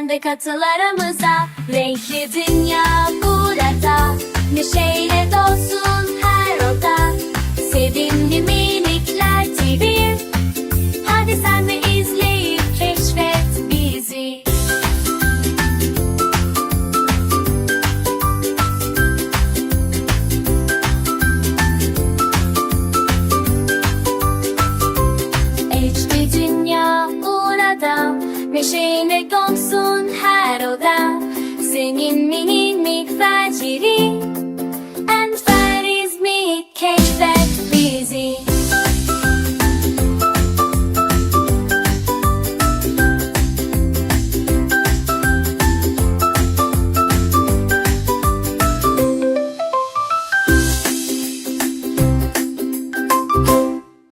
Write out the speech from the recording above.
ve katıl aramıza Renkli Neşeyle dolsun her oda. Senin mini mikferciri